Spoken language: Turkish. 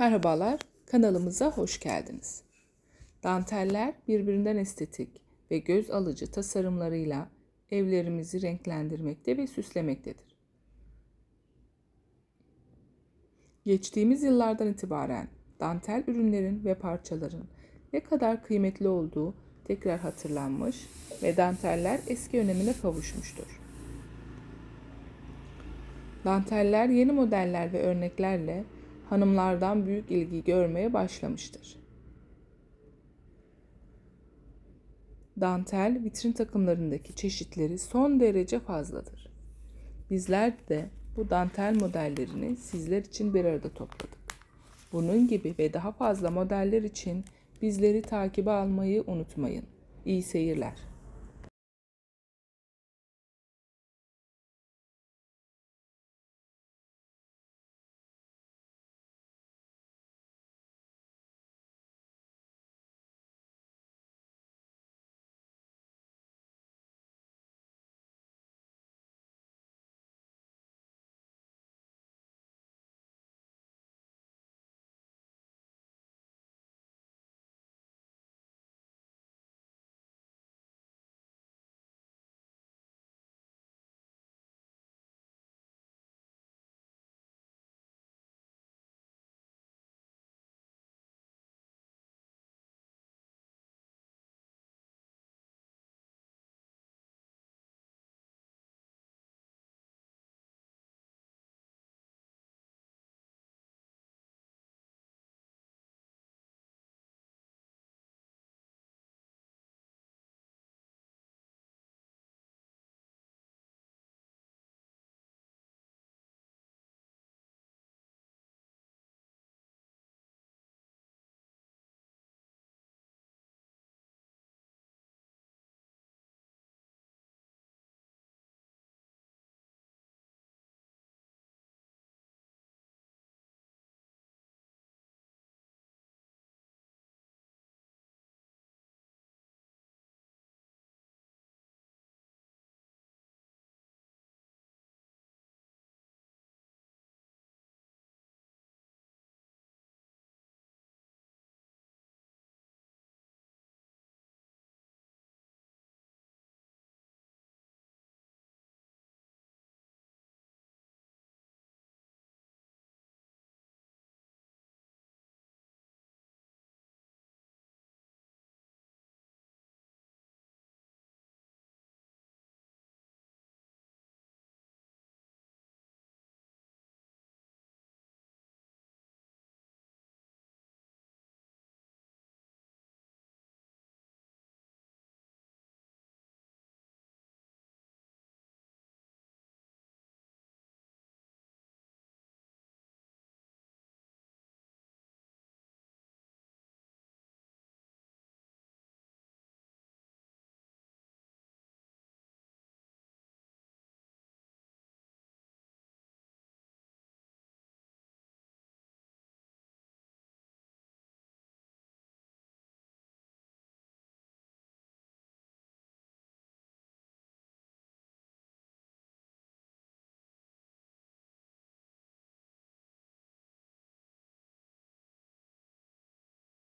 Merhabalar, kanalımıza hoş geldiniz. Danteller birbirinden estetik ve göz alıcı tasarımlarıyla evlerimizi renklendirmekte ve süslemektedir. Geçtiğimiz yıllardan itibaren dantel ürünlerin ve parçaların ne kadar kıymetli olduğu tekrar hatırlanmış ve danteller eski önemine kavuşmuştur. Danteller yeni modeller ve örneklerle hanımlardan büyük ilgi görmeye başlamıştır. Dantel vitrin takımlarındaki çeşitleri son derece fazladır. Bizler de bu dantel modellerini sizler için bir arada topladık. Bunun gibi ve daha fazla modeller için bizleri takibe almayı unutmayın. İyi seyirler.